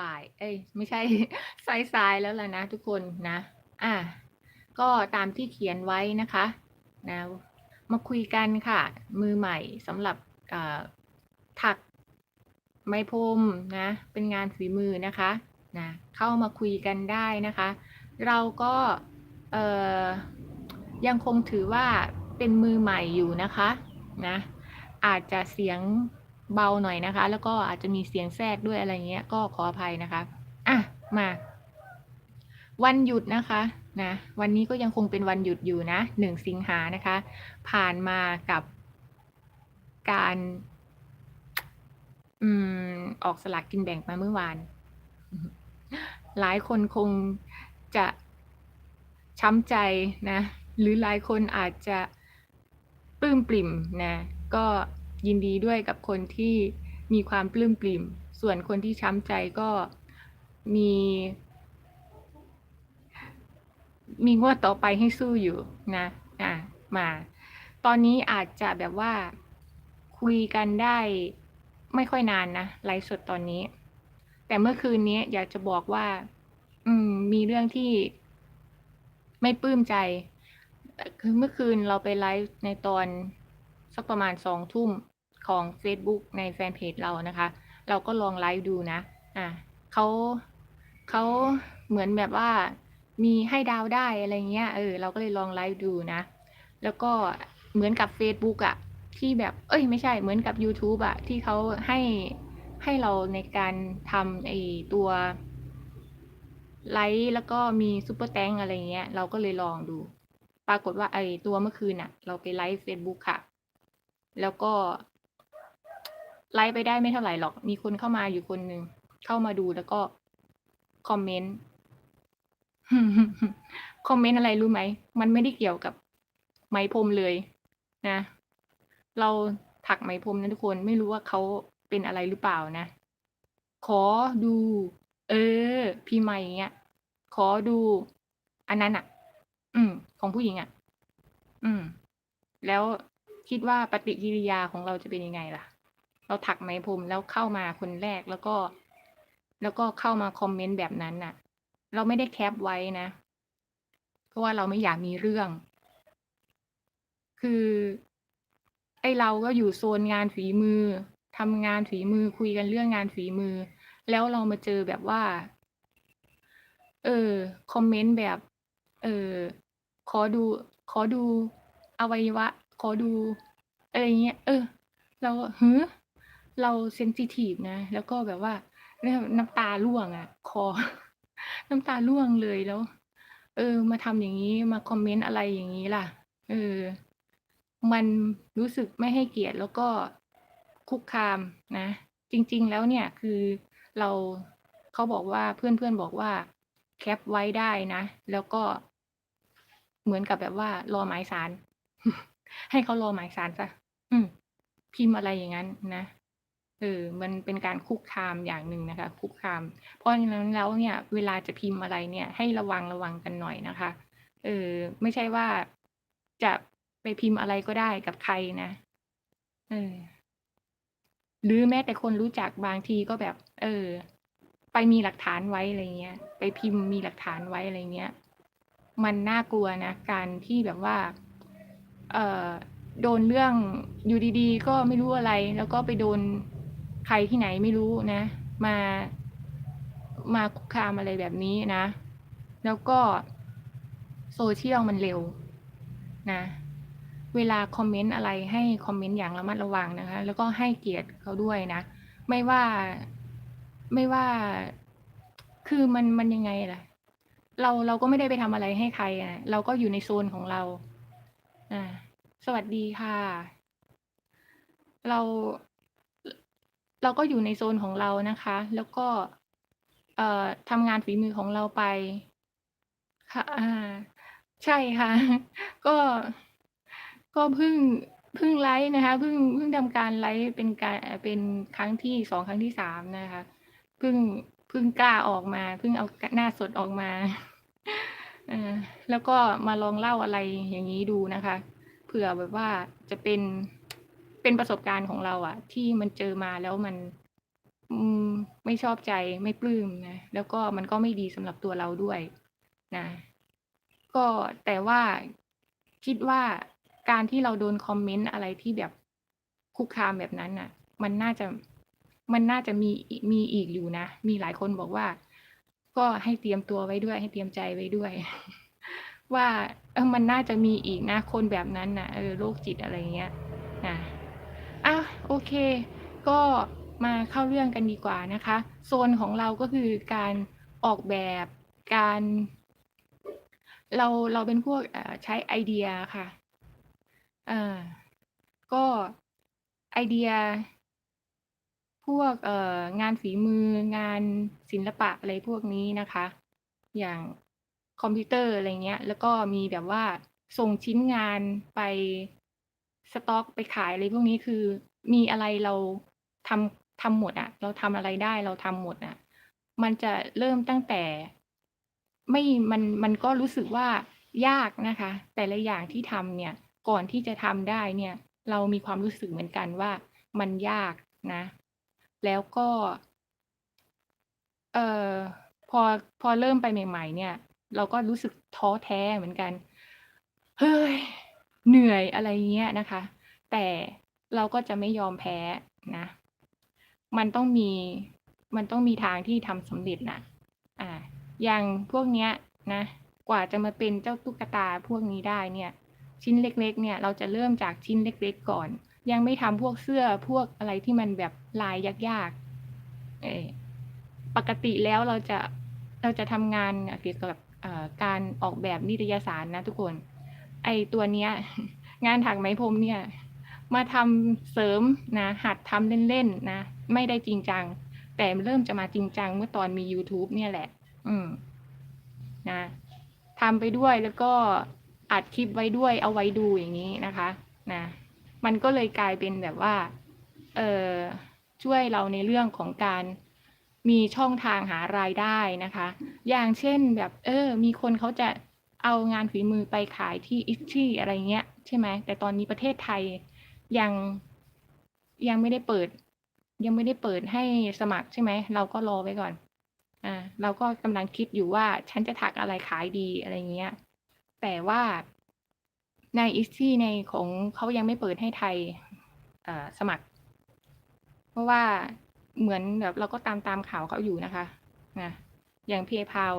บ่าย เอ๊ยไม่ใช่สายๆแล้วล่ะนะทุกคนนะอาก็ตามที่เขียนไว้นะคะนะมาคุยกันค่ะ มือใหม่สำหรับถักไหมพรมนะ เป็นงานฝีมือนะคะนะเข้ามาคุยกันได้นะคะ เราก็ยังคงถือว่าเป็นมือใหม่อยู่นะคะนะอาจจะเสียง เบาหน่อยนะคะ แล้วก็อาจจะมีเสียงแทรกด้วยอะไรเงี้ย ก็ขออภัยนะคะ อะ มา วันหยุดนะคะนะ วันนี้ก็ยังคงเป็นวันหยุดอยู่นะ1สิงหานะคะ ผ่านมากับการอืมออกสลากกินแบ่งมาเมื่อวาน หลายคนคงจะช้ำใจนะ หรือหลายคนอาจจะปลื้มปริ่มนะ ก็ ยินดีด้วยกับคนที่มีความปลื้มปริ่ม ส่วนคนที่ช้ำใจก็มี มีงวดต่อไปให้สู้อยู่นะอามา ตอนนี้อาจจะแบบว่าคุยกันได้ไม่ค่อยนานนะไลฟ์สดตอนนี้ แต่เมื่อคืนนี้อยากจะบอกว่า อืม มีเรื่องที่ไม่ปลื้มใจ คือเมื่อคืนเราไปไลฟ์ในตอนสักประมาณ2ทุ่ม ของเฟซบุ๊กในแฟนเพจเรานะคะ เราก็ลองไลฟ์ดูนะ อ่าเขาเขาเหมือนแบบว่ามีให้ดาวได้อะไรเงี้ย เออ เราก็เลยลองไลฟ์ดูนะ แล้วก็เหมือนกับเฟซบุ๊กอะที่แบบ เอ๊ยไม่ใช่ เหมือนกับยูทูบอะที่เขาให้ให้เราในการทำไอ้ตัวไลฟ์แล้วก็มีซุปเปอร์แธงอะไรเงี้ย เราก็เลยลองดู ปรากฏว่าไอ้ตัวเมื่อคืนน่ะเราไปไลฟ์เฟซบุ๊กค่ะ แล้วก็ ไลฟ์ไปได้ไม่เท่าไหร่หรอก มีคนเข้ามาอยู่คนหนึ่งเข้ามาดูแล้วก็คอมเมนต์ คอมเมนต์อะไรรู้ไหม?มันไม่ได้เกี่ยวกับไหมพรมเลยนะ เราถักไหมพรมนะทุกคนไม่รู้ว่าเขาเป็นอะไรหรือเปล่านะ ขอดู เออพิมพ์มาอย่างเงี้ย ขอดู อันนั้นน่ะ อืม ของผู้หญิงอะ อืม แล้วคิดว่าปฏิกิริยาของเราจะเป็นยังไงล่ะ? เราถักไหมพรมแล้วเข้ามาคนแรกแล้วก็ แล้วก็เข้ามาคอมเมนต์แบบนั้นน่ะ เราไม่ได้แคปไว้นะ เพราะว่าเราไม่อยากมีเรื่อง คือ ไอ้เราก็อยู่โซนงานฝีมือทำงานฝีมือคุยกันเรื่องงานฝีมือ แล้วเรามาเจอแบบว่า เออคอมเมนต์แบบ เออขอดู ขอดูอวัยวะ ขอดู อะไรอย่างเงี้ย เออ เราก็หือ เราเซนซิทิฟนะ แล้วก็แบบว่าเนี่ยน้ำตาร่วงอะคอ น้ำตาร่วงเลยแล้ว เออ มาทำอย่างงี้มาคอมเมนต์อะไรอย่างงี้ล่ะ เออ มันรู้สึกไม่ให้เกียรติแล้วก็คุกคามนะ จริง ๆ แล้วเนี่ยคือเราเขาบอกว่าเพื่อนๆบอกว่า แคปไว้ได้นะ แล้วก็เหมือนกับแบบว่ารอหมายศาลให้เขารอหมายศาลเสียอืมพิมพ์อะไรอย่างงั้นนะ เออมันเป็นการคุกคามอย่างหนึ่งนะคะ คุกคาม เพราะฉะนั้นแล้วเนี่ย เวลาจะพิมพ์อะไรเนี่ย ให้ระวังๆกันหน่อยนะคะเออไม่ใช่ว่าจะไปพิมพ์อะไรก็ได้กับใครนะเออหรือแม้แต่คนรู้จักบางทีก็แบบ เออ ไปมีหลักฐานไว้อะไรเงี้ย ไปพิมพ์มีหลักฐานไว้อะไรเงี้ย มันน่ากลัวนะ การที่แบบว่า เออโดนเรื่องอยู่ดีๆ ก็ไม่รู้อะไร แล้วก็ไปโดน ใครที่ไหนไม่รู้นะ มามาคุกคามอะไรแบบนี้นะ แล้วก็ Social มันเร็วนะ เวลาคอมเมนต์อะไรให้คอมเมนต์อย่างระมัดระวังนะคะ แล้วก็ให้เกียรติเขาด้วยนะ ไม่ว่าไม่ว่า คือมันมันยังไงล่ะ เราเราก็ไม่ได้ไปทำอะไรให้ใครอะเราก็อยู่ในโซนของเรา อ่า สวัสดีค่ะ เรา เราก็อยู่ในโซนของเรานะคะ แล้วก็เอ่อทำงานฝีมือของเราไป ค่ะอาใช่ค่ะ ก็ ก็เพิ่งเพิ่งไลฟ์นะคะเพิ่งเพิ่งทำการไลฟ์เป็นการเป็นครั้งที่2ครั้งที่3นะคะเพิ่งเพิ่งกล้าออกมาเพิ่งเอาหน้าสดออกมาอแล้วก็มาลองเล่าอะไรอย่างงี้ดูนะคะ เผื่อแบบว่าจะเป็น เป็นประสบการณ์ของเราอะที่มันเจอมาแล้วมันอืมไม่ชอบใจไม่ปลื้มนะแล้วก็มันก็ไม่ดีสำหรับตัวเราด้วยนะก็แต่ว่าคิดว่าการที่เราโดนคอมเมนต์อะไรที่แบบคุกคามแบบนั้นน่ะ มันน่าจะมันน่าจะมีมีอีกอยู่นะ มีหลายคนบอกว่า ก็ให้เตรียมตัวไว้ด้วย ให้เตรียมใจไว้ด้วย ว่าเออมันน่าจะมีอีกนะ คนแบบนั้นน่ะเออโรคจิตอะไรเงี้ย โอเค ก็มาเข้าเรื่องกันดีกว่านะคะ โซนของเราก็คือการออกแบบการ เราเราเป็นพวกใช้ไอเดียค่ะอ่าก็ไอเดีย พวกเอ่องานฝีมืองานศิลปะอะไรพวกนี้นะคะ อย่างคอมพิวเตอร์อะไรเงี้ย แล้วก็มีแบบว่าส่งชิ้นงานไปสต๊อกไปขายอะไรพวกนี้คือ มีอะไรเราทำทำหมดอะเราทำอะไรได้เราทำหมดอะมันจะเริ่มตั้งแต่ ไม่มันมันก็รู้สึกว่ายากนะคะ แต่ละอย่างที่ทำเนี่ย ก่อนที่จะทำได้เนี่ย เรามีความรู้สึกเหมือนกันว่ามันยากนะ แล้วก็ เอ่อพอพอเริ่มไปใหม่ ๆ เนี่ย เราก็รู้สึกท้อแท้เหมือนกัน เฮ้ย เหนื่อยอะไรเงี้ยนะคะ แต่ เราก็จะไม่ยอมแพ้นะ มันต้องมี มันต้องมีทางที่ทำสำเร็จนะอ่า อย่างพวกเนี้ยนะ กว่าจะมาเป็นเจ้าตุ๊กตาพวกนี้ได้เนี่ย ชิ้นเล็ก ๆ เนี่ย เราจะเริ่มจากชิ้นเล็ก ๆ ก่อน ยังไม่ทำพวกเสื้อพวกอะไรที่มันแบบลายยากๆ เออปกติแล้วเราจะ เราจะทำงานเกี่ยวกับอ่อการออกแบบนิตยสารนะทุกคน ไอ้ตัวเนี้ย งานถักไหมพรมเนี่ย มาทำเสริมนะหัดทำเล่นๆนะไม่ได้จริงจัง แต่เริ่มจะมาจริงจังเมื่อตอนมียูทูบเนี่ยแหละ อืมนะทำไปด้วยแล้วก็อัดคลิปไว้ด้วยเอาไว้ดูอย่างงี้นะคะนะมันก็เลยกลายเป็นแบบว่า เอ่อช่วยเราในเรื่องของการมีช่องทางหารายได้นะคะ อย่างเช่นแบบ เออ มีคนเขาจะเอางานฝีมือไปขายที่ Etsy อะไรเงี้ย ใช่ไหม แต่ตอนนี้ประเทศไทย ยังยังไม่ได้เปิด ยังไม่ได้เปิดให้สมัครใช่ไหม เราก็รอไว้ก่อน อ่า เราก็กำลังคิดอยู่ว่าฉันจะถักอะไรขายดีอะไรเงี้ย แต่ว่าใน Etsy ในของเขายังไม่เปิดให้ไทยสมัคร เพราะว่าเหมือนแบบเราก็ตามๆข่าวเขาอยู่นะคะนะอย่าง PayPal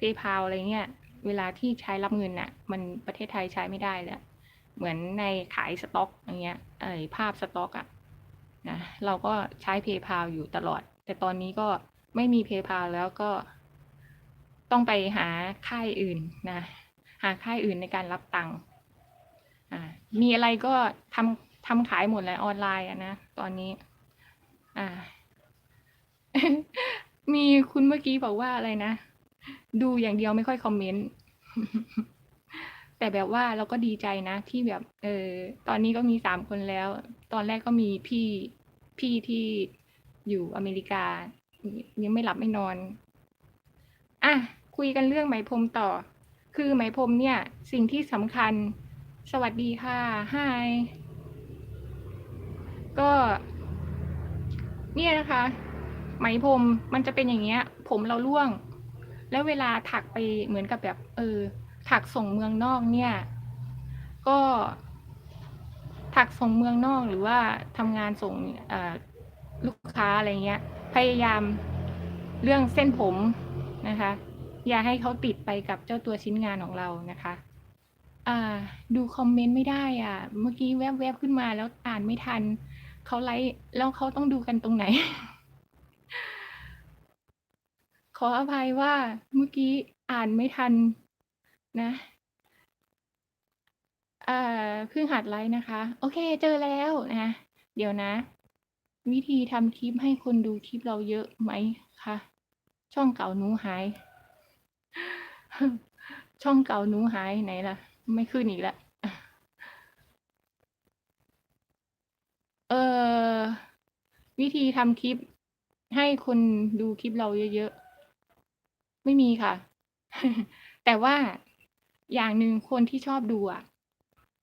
PayPal อะไรเงี้ย เวลาที่ใช้รับเงินน่ะ มันประเทศไทยใช้ไม่ได้แล้ว เหมือนในขายสต๊อกอย่างเงี้ยไอ้ภาพสต๊อกอะนะเราก็ใช้ PayPal อยู่ตลอด แต่ตอนนี้ก็ไม่มี PayPal แล้วก็ต้องไปหาค่ายอื่นนะหาค่ายอื่นในการรับตังค์อามีอะไรก็ทำทำขายหมดแหละออนไลน์อะนะตอนนี้อามีคุณเมื่อกี้บอกว่าอะไรนะ ดูอย่างเดียวไม่ค่อยคอมเมนต์ แต่แบบว่าเราก็ดีใจนะที่แบบ เออ ตอนนี้ก็มี3คนแล้ว ตอนแรกก็มีพี่พี่ที่อยู่อเมริกา ยังไม่หลับไม่นอนอาคุยกันเรื่องไหมพรมต่อ คือไหมพรมเนี่ย สิ่งที่สำคัญ สวัสดีค่ะ Hi ก็ เนี่ยนะคะ ไหมพรมมันจะเป็นอย่างเงี้ย ผมเราร่วง แล้วเวลาถักไปเหมือนกับแบบ เออ ถักส่งเมืองนอกเนี่ย ก็ถักส่งเมืองนอกหรือว่าทำงานส่งลูกค้าอะไรเงี้ย พยายามเรื่องเส้นผมนะคะ อย่าให้เขาติดไปกับเจ้าตัวชิ้นงานของเรานะคะอ่าดูคอมเมนต์ไม่ได้อะ เมื่อกี้แวบๆขึ้นมาแล้วอ่านไม่ทันเขาไลฟ์แล้วเขาต้องดูกันตรงไหน?ขออภัยว่าเมื่อกี้อ่านไม่ทัน นะเอ่าเพิ่งหัดไลฟ์นะคะ โอเค เจอแล้วนะ เดี๋ยวนะ วิธีทำคลิปให้คนดูคลิปเราเยอะไหมคะ?ช่องเก่าหนูหาย ช่องเก่าหนูหายไหนล่ะ ไม่ขึ้นอีกแล้วเอ่อวิธีทำคลิปให้คนดูคลิปเราเยอะๆ ไม่มีค่ะ แต่ว่า อย่างหนึ่งคนที่ชอบดูอะ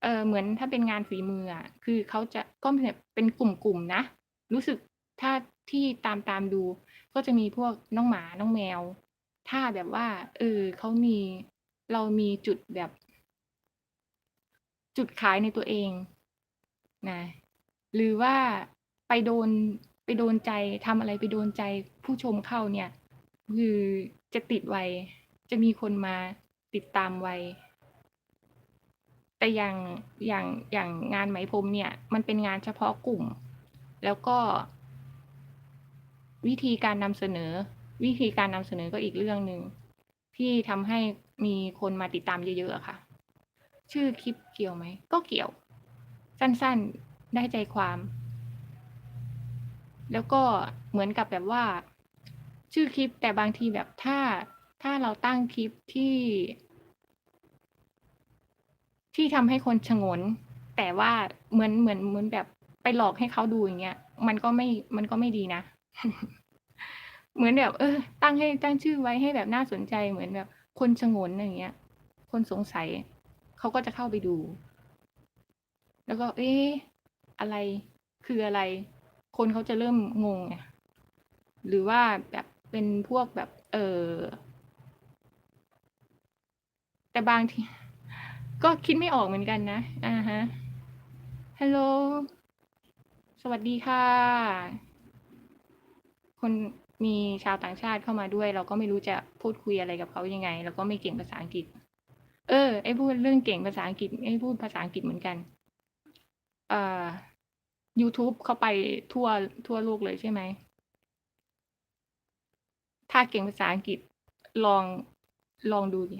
เออเหมือนถ้าเป็นงานฝีมืออะคือเขาจะก็เป็นกลุ่มๆนะ รู้สึกถ้าที่ตามตามดู ก็จะมีพวกน้องหมาน้องแมว ถ้าแบบว่า เออเขามีเรามีจุดแบบ จุดขายในตัวเองนะหรือว่าไปโดนไปโดนใจทำอะไรไปโดนใจผู้ชมเข้าเนี่ย คือจะติดไวจะมีคนมา ติดตามไวแต่อย่างอย่างอย่างงานไหมพรมเนี่ย มันเป็นงานเฉพาะกลุ่ม แล้วก็ วิธีการนำเสนอ วิธีการนำเสนอก็อีกเรื่องหนึ่งที่ทำให้มีคนมาติดตามเยอะๆค่ะ ชื่อคลิปเกี่ยวไหม ก็เกี่ยว สั้นๆได้ใจความ แล้วก็เหมือนกับแบบว่า ชื่อคลิปแต่บางทีแบบถ้า ถ้าเราตั้งคลิปที่ ที่ทำให้คนฉงน แต่ว่าเหมือนเหมือนเหมือนแบบไปหลอกให้เขาดูอย่างเงี้ย มันก็ไม่ มันก็ไม่ดีนะ เหมือนแบบ เออ ตั้งให้ตั้งชื่อไว้ให้แบบน่าสนใจเหมือนแบบ คนฉงนอย่างเงี้ย คนสงสัย เขาก็จะเข้าไปดู แล้วก็ เอ๊ะ อะไร คืออะไร คนเขาจะเริ่มงงไง หรือว่าแบบเป็นพวกแบบ เออ แต่บางทีก็คิดไม่ออกเหมือนกันนะ อ่าฮะ ฮัลโหล สวัสดีค่ะ คนมีชาวต่างชาติเข้ามาด้วย เราก็ไม่รู้จะพูดคุยอะไรกับเขายังไงแล้วก็ไม่เก่งภาษาอังกฤษ เออ ไอ้พูดเรื่องเก่งภาษาอังกฤษ ไอ้พูดภาษาอังกฤษเหมือนกัน เอ่อ YouTube เขาไปทั่วทั่วโลกเลยใช่ไหม ถ้าเก่งภาษาอังกฤษลองลองดูดิ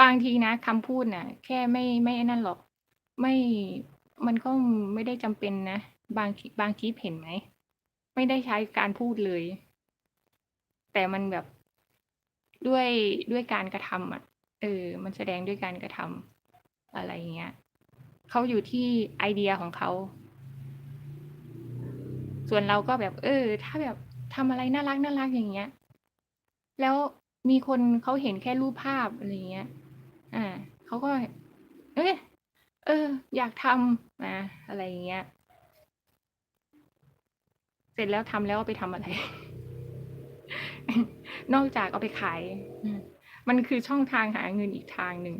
บางทีนะคำพูดน่ะ แค่ไม่ไม่นั่นหรอก ไม่มันก็ไม่ได้จำเป็นนะ บางบางคลิปเห็นไหม ไม่ได้ใช้การพูดเลย แต่มันแบบด้วยด้วยการกระทำอะ เออ มันแสดงด้วยการกระทำอะไรเงี้ยเขาอยู่ที่ไอเดียของเขาส่วนเราก็แบบ เออ ถ้าแบบทำอะไรน่ารักน่ารักอย่างเงี้ย แล้วมีคนเขาเห็นแค่รูปภาพอะไรเงี้ย อ่าเขาก็ เอ้ยเออ อยากทำนะอะไรเงี้ย เสร็จแล้วทำแล้วเอาไปทำอะไร นอกจากเอาไปขายมันคือช่องทางหาเงินอีกทางหนึ่ง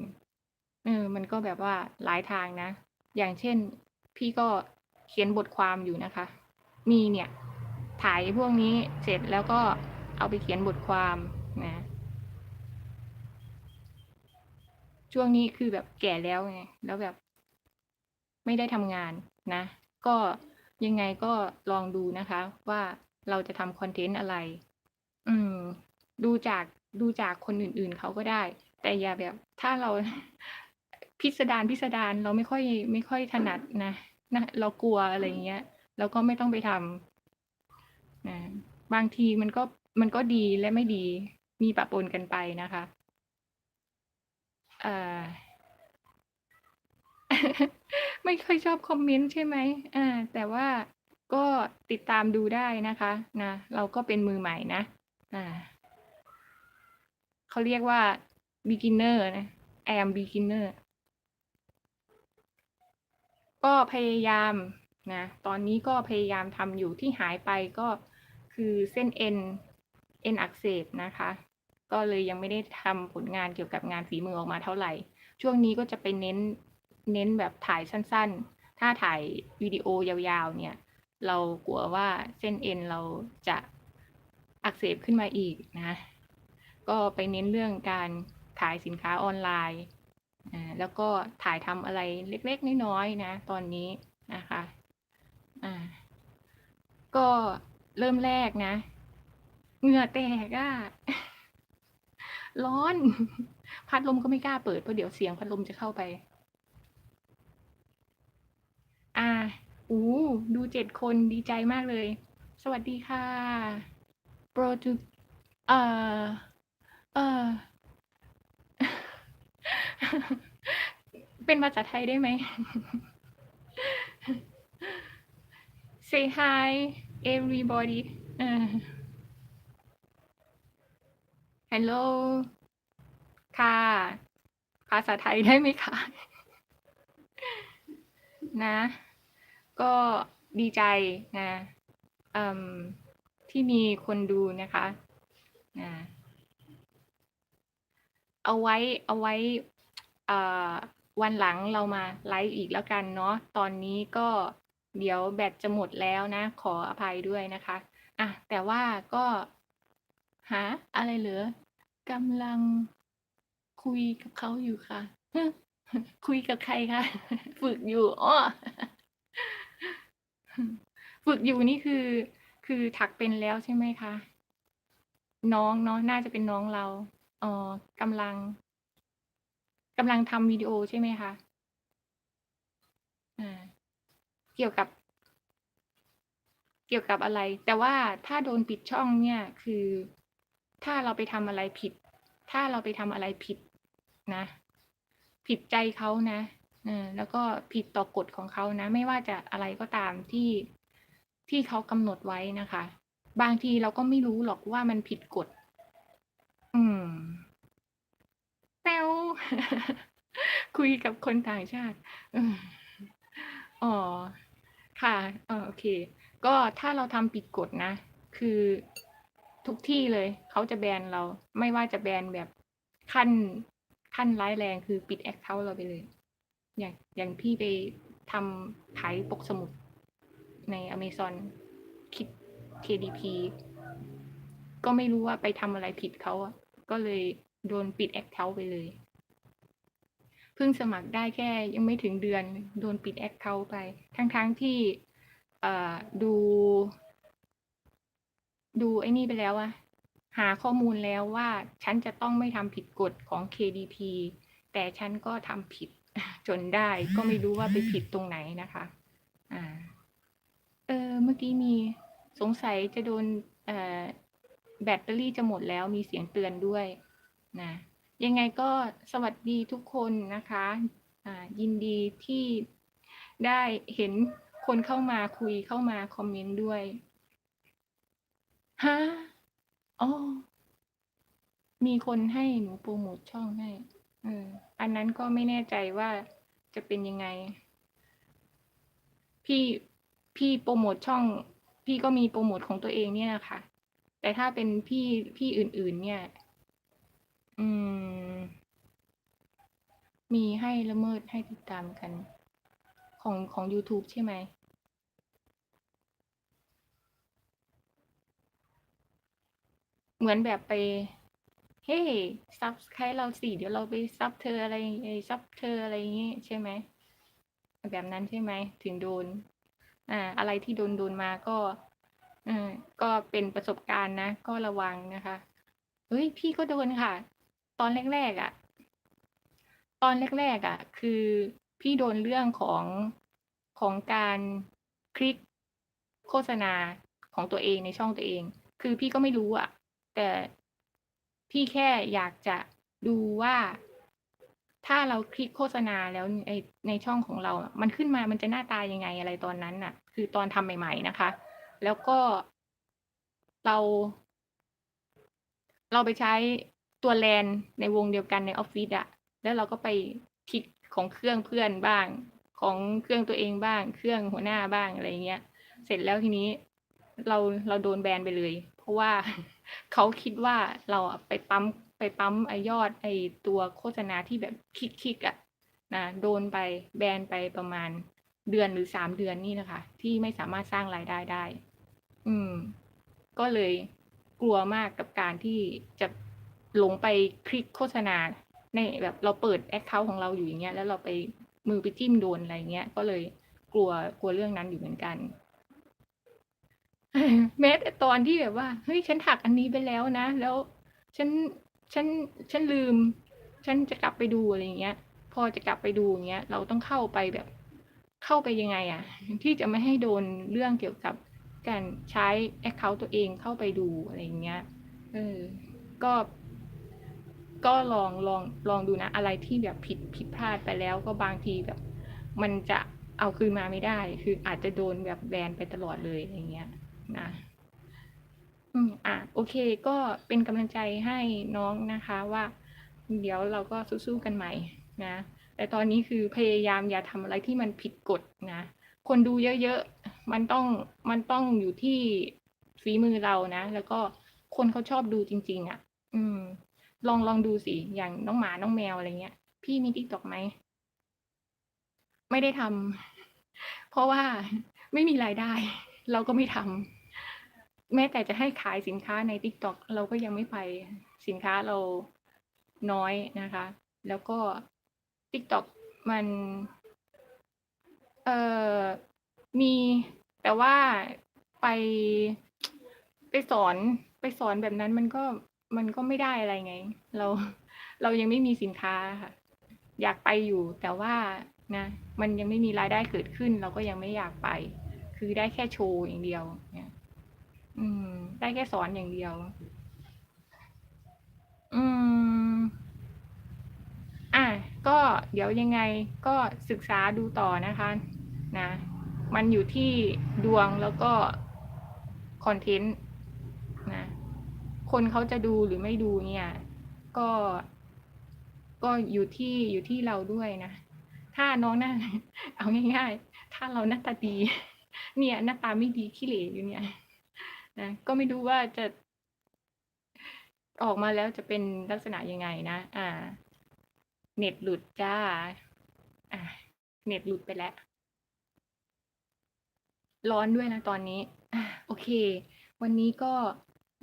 เออ มันก็แบบว่าหลายทางนะ อย่างเช่น พี่ก็เขียนบทความอยู่นะคะ มีเนี่ย ถ่ายพวกนี้เสร็จแล้วก็เอาไปเขียนบทความนะ ช่วงนี้คือแบบแก่แล้วไงแล้วแบบ ไม่ได้ทำงานนะ ก็ยังไงก็ลองดูนะคะ ว่าเราจะทำคอนเทนต์อะไร อืม ดูจากดูจากคนอื่นๆเขาก็ได้ แต่อย่าแบบ ถ้าเราพิสดารพิสดารเราไม่ค่อย ไม่ค่อยถนัดนะนะเรากลัวอะไรเงี้ยเราก็ไม่ต้องไปทำนะบางทีมันก็มันก็ดีและไม่ดีมีปะปนกันไปนะคะ เอ่อ ไม่ค่อยชอบคอมเมนต์ใช่ไหมอ่า แต่ว่าก็ติดตามดูได้นะคะนะเราก็เป็นมือใหม่นะ อ่าเขาเรียกว่า beginner นะ I am beginner ก็พยายามนะ ตอนนี้ก็พยายามทำอยู่ที่หายไปก็คือเส้นเอ็นเอ็นอักเสบนะคะ ก็เลยยังไม่ได้ทำผลงานเกี่ยวกับงานฝีมือออกมาเท่าไหร่ ช่วงนี้ก็จะไปเน้นเน้นแบบถ่ายสั้นๆ ถ้าถ่ายวิดีโอยาวๆ เนี่ย เรากลัวว่าเส้นเอ็นเราจะอักเสบขึ้นมาอีกนะ ก็ไปเน้นเรื่องการขายสินค้าออนไลน์ แล้วก็ถ่ายทำอะไรเล็กๆ น้อยๆ นะ ตอนนี้นะคะอ่าก็เริ่มแรกนะ เหงื่อแตกอะ ร้อน พัดลมก็ไม่กล้าเปิดเพราะเดี๋ยวเสียงพัดลมจะเข้าไป อ่าอู้ดูเจ็ดคนดีใจมากเลย สวัสดีค่ะ โปรตุเอ่อ เอ่อ เป็นภาษาไทยได้ไหม Say hi everybody เออ Hello ค่ะ ภาษาไทยได้ไหมคะ นะ ก็ดีใจนะอืมที่มีคนดูนะคะอ่าเอาไว้เอาไว้อ่าวันหลังเรามาไลฟ์อีกแล้วกันเนาะ ตอนนี้ก็เดี๋ยวแบตจะหมดแล้วนะ ขออภัยด้วยนะคะ อะ แต่ว่าก็หาอะไรเหลือ กำลังคุยกับเขาอยู่ค่ะ คุยกับใครคะฝึกอยู่อ้อฝึกอยู่นี่คือ คือถักเป็นแล้วใช่ไหมคะ น้องเนาะน่าจะเป็นน้องเราเอ๋อกำลังกำลังทำวิดีโอใช่ไหมคะอ่าเกี่ยวกับ เกี่ยวกับอะไร แต่ว่าถ้าโดนปิดช่องเนี่ยคือ ถ้าเราไปทำอะไรผิด ถ้าเราไปทำอะไรผิดนะ ผิดใจเขานะแล้วก็ผิดต่อกฎของเขานะ ไม่ว่าจะอะไรก็ตามที่ที่เขากำหนดไว้นะคะ บางทีเราก็ไม่รู้หรอกว่ามันผิดกฎ อืมแต้วคุยกับคนต่างชาติอ๋อ ค่ะเออโอเค ก็ถ้าเราทำผิดกฎนะ คือ ทุกที่เลย เขาจะแบนเรา ไม่ว่าจะแบนแบบขั้นขั้นร้ายแรงคือปิดแอคเคาท์เราไปเลย อย่างอย่างพี่ไปทำขายปกสมุดในอเมซอนคิด KDP ก็ไม่รู้ว่าไปทำอะไรผิดเขาอะก็เลยโดนปิดแอคเคาท์ไปเลย เพิ่งสมัครได้แค่ยังไม่ถึงเดือน โดนปิดแอคเคาท์ไป ทั้งๆทที่เอ่ดู ดูไอ้นี่ไปแล้วอะหาข้อมูลแล้วว่าฉันจะต้องไม่ทำผิดกฎของ KDP แต่ฉันก็ทำผิดจนได้ ก็ไม่รู้ว่าไปผิดตรงไหนนะคะ อ่า เออเมื่อกี้มีสงสัยจะโดนเอ่อแบตเตอรี่จะหมดแล้วมีเสียงเตือนด้วยนะยังไงก็สวัสดีทุกคนนะคะอ่ายินดีที่ได้เห็นคนเข้ามาคุยเข้ามาคอมเมนต์ด้วย ฮะ อ๋อ มีคนให้หนูโปรโมทช่องให้ เออ อันนั้นก็ไม่แน่ใจว่าจะเป็นยังไง พี่ พี่โปรโมทช่อง พี่ก็มีโปรโมทของตัวเองเนี่ยนะคะ แต่ถ้าเป็นพี่ พี่อื่น ๆ เนี่ย อืม มีให้ละเมิดให้ติดตามกัน ของของ YouTube ใช่ไหม เหมือนแบบไป เฮ้ซับใครเราสิเดี๋ยวเราไปซับเธออะไรไอ้ซับเธออะไรอย่างงี้ใช่ไหมแบบนั้นใช่ไหมถึงโดน อ่า อะไรที่โดนโดนมาก็เออก็เป็นประสบการณ์นะ ก็ระวังนะคะเฮ้ยพี่ก็โดนค่ะ ตอนแรกๆอะ ตอนแรกๆอะ คือพี่โดนเรื่องของของการคลิกโฆษณาของตัวเองในช่องตัวเอง คือพี่ก็ไม่รู้อะ แต่พี่แค่อยากจะดูว่า ถ้าเราคลิกโฆษณาแล้วในในช่องของเรา มันขึ้นมามันจะหน้าตายังไงอะไรตอนนั้นน่ะ คือตอนทำใหม่ ๆนะคะ แล้วก็เรา เราไปใช้ตัวแลนในวงเดียวกันในออฟฟิศอะแล้วเราก็ไปคลิกของเครื่องเพื่อนบ้าง ของเครื่องตัวเองบ้าง เครื่องหัวหน้าบ้างอะไรเงี้ย เสร็จแล้วทีนี้เราเราโดนแบนไปเลย เพราะว่า เขาคิดว่าเราอะไปปั๊มไปปั๊มไอยอดไอตัวโฆษณาที่แบบคลิกๆอะนะโดนไปแบนไปประมาณเดือนหรือสามเดือนนี่นะคะ ที่ไม่สามารถสร้างรายได้ได้ อืม ก็เลยกลัวมากกับการที่จะหลงไปคลิกโฆษณาในแบบเราเปิดแอคเคาท์ของเราอยู่อย่างเงี้ยแล้วเราไปมือไปจิ้มโดนอะไรเงี้ย ก็เลยกลัวกลัวเรื่องนั้นอยู่เหมือนกัน แม้แต่ตอนที่แบบว่า เฮ้ย ฉันถักอันนี้ไปแล้วนะ แล้ว ฉัน ฉัน ฉันลืม ฉันจะกลับไปดูอะไรอย่างเงี้ย พอจะกลับไปดูอย่างเงี้ย เราต้องเข้าไปแบบ เข้าไปยังไงอะที่จะไม่ให้โดนเรื่องเกี่ยวกับการใช้แอคเคาท์ตัวเองเข้าไปดูอะไรอย่างเงี้ย เออ ก็ ก็ลอง ลอง ลองดูนะ อะไรที่แบบผิด ผิดพลาดไปแล้ว ก็บางทีแบบ มันจะเอาคืนมาไม่ได้ คืออาจจะโดนแบบแบนไปตลอดเลยอย่างเงี้ย นะอืมอะโอเค ก็เป็นกำลังใจให้น้องนะคะว่า เดี๋ยวเราก็สู้ๆกันใหม่นะแต่ตอนนี้คือพยายามอย่าทำอะไรที่มันผิดกฎนะ คนดูเยอะๆ มันต้องมันต้องอยู่ที่ฝีมือเรานะ แล้วก็คนเขาชอบดูจริง ๆอะ อืม ลองลองดูสิ อย่างน้องหมาน้องแมวอะไรเงี้ย พี่มี TikTok ไหม?ไม่ได้ทำเพราะว่าไม่มีรายได้ เราก็ไม่ทำ แม้แต่จะให้ขายสินค้าใน TikTok เราก็ยังไม่ไปสินค้าเราน้อยนะคะ แล้วก็ TikTok มันเอ่อมีแต่ว่าไปไปสอนไปสอนแบบนั้นมันก็มันก็ไม่ได้อะไรไง เราเรายังไม่มีสินค้าค่ะ อยากไปอยู่แต่ว่านะ มันยังไม่มีรายได้เกิดขึ้น เราก็ยังไม่อยากไป คือได้แค่โชว์อย่างเดียวเงี้ย อืม ได้แค่สอนอย่างเดียว อืมอาก็เดี๋ยวยังไงก็ศึกษาดูต่อนะคะ นะ มันอยู่ที่ดวงแล้วก็คอนเทนต์นะ คนเขาจะดูหรือไม่ดูเนี่ย ก็ ก็อยู่ที่อยู่ที่เราด้วยนะ ถ้าน้องหน้า เอาง่าย ๆ ถ้าเราหน้าตาดี เนี่ยหน้าตาไม่ดีขี้เหร่อยู่เนี่ย นะก็ไม่รู้ว่าจะออกมาแล้วจะเป็นลักษณะยังไงนะ อ่า เน็ตหลุดจ้ะอาเน็ตหลุดไปแล้ว ร้อนด้วยนะตอนนี้อาโอเค วันนี้ก็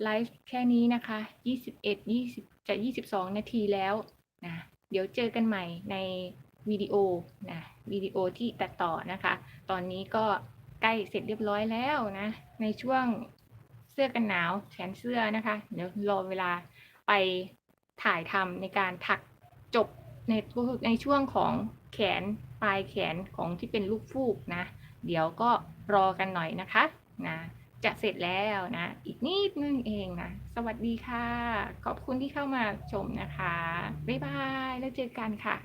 ไลฟ์แค่นี้นะคะ21 20จะ22นาทีแล้วนะ เดี๋ยวเจอกันใหม่ในวิดีโอนะวิดีโอที่ตัดต่อนะคะ ตอนนี้ก็ใกล้เสร็จเรียบร้อยแล้วนะ ในช่วง เสื้อกันหนาวแขนเสื้อนะคะ เดี๋ยวรอเวลาไปถ่ายทำในการถักจบในในช่วงของแขนปลายแขนของที่เป็นลูกฟูกนะ เดี๋ยวก็รอกันหน่อยนะคะนะจะเสร็จแล้วนะ อีกนิดนึงเองนะ สวัสดีค่ะ ขอบคุณที่เข้ามาชมนะคะ บ๊ายบาย แล้วเจอกันค่ะ